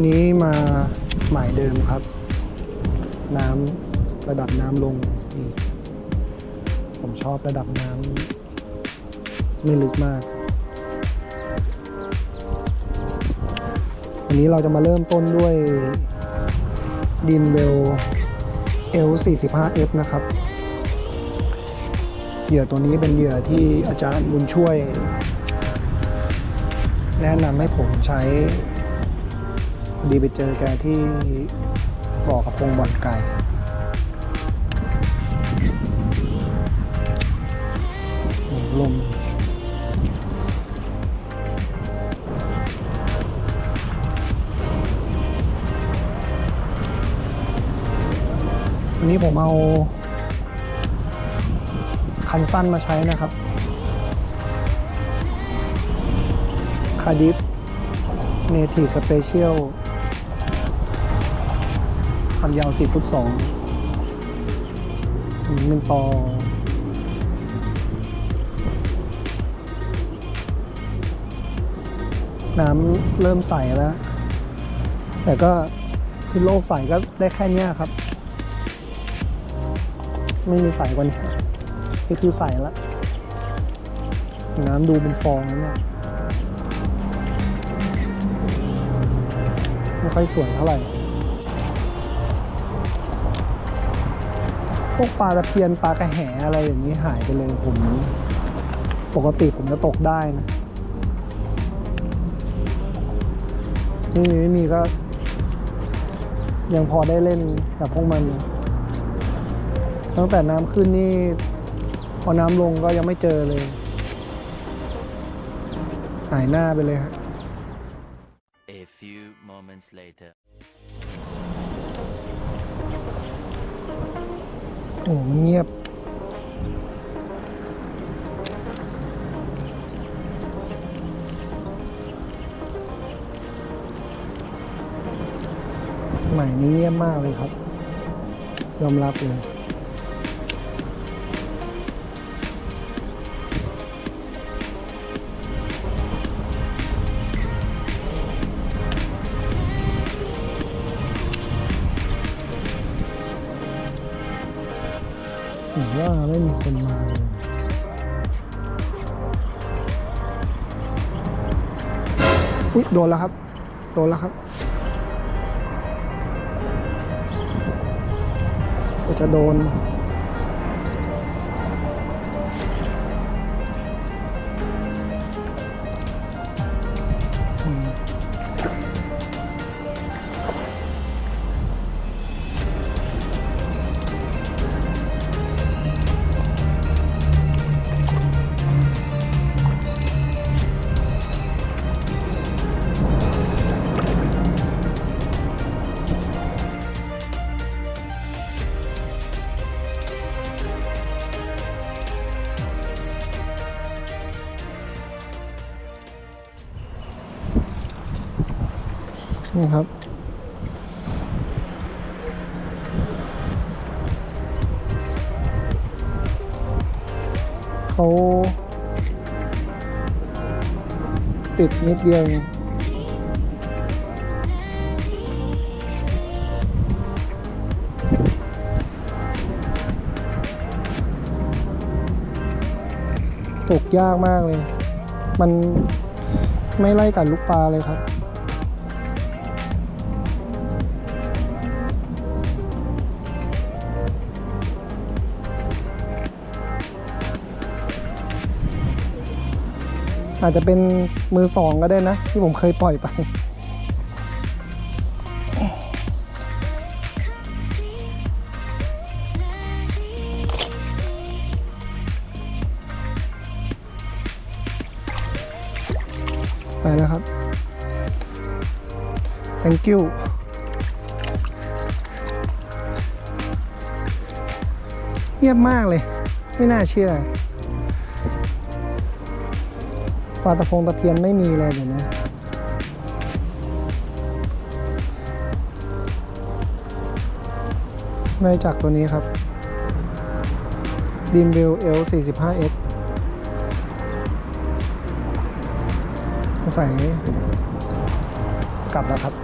วันนี้มาหมายเดิมครับ น้ำระดับน้ำลงนี่ผมชอบระดับน้ำไม่ลึกมาก วันนี้เราจะมาเริ่มต้นด้วยดิมเวล L45F นะครับ เหยื่อตัวนี้เป็นเหยื่อที่อาจารย์บุญช่วย แนะนำให้ผมใช้ ดีไปเจอแกที่บ่อกระพงบ่อนไก่ลมวันนี้ผมเอาคันสั้นมาใช้นะครับ คาดิฟเนทีฟสเปเชียล ความยาว 4 ฟุต2อันนี้เป็นปอน้ำเริ่มใสแล้ว แต่ก็ที่โลกใสก็ได้แค่นี้ครับ ไม่มีใสกว่านี้นี่คือใสแล้วน้ำดูเป็นฟองแล้วเนี่ยไม่ค่อยสวยเท่าไหร่ พวกปลาตะเพียนปลากระแหอะไรอย่างนี้หายไปเลยผมปกติผมจะตกได้นะนี่ไม่มีก็ ยังพอได้เล่นกับพวกมัน ตั้งแต่น้ำขึ้นนี่ พอน้ำลงก็ยังไม่เจอเลย หายหน้าไปเลยฮะ A few moments later. โอ้เงียบ ใหม่นี้เงียบมากเลยครับ ยอมรับเลย ว่าไม่มีคนมาเลยอุ๊ยโดนแล้วครับ โดนแล้วครับก็จะโดนอืม นี่ครับ เขาติดนิดเดียวเองตกยากมากเลย มันไม่ไล่กัดลูกปลาเลยครับ อาจจะเป็นมือสองก็ได้นะ ที่ผมเคยปล่อยไป ไปแล้วครับ thank you เงียบมากเลย ไม่น่าเชื่อ ปลาตะพงตะเพียนไม่มีเลยเดี๋ยวนี้นจากตัวนี้ครับดิมเบล L 45 S สใส่กลับแล้วครับ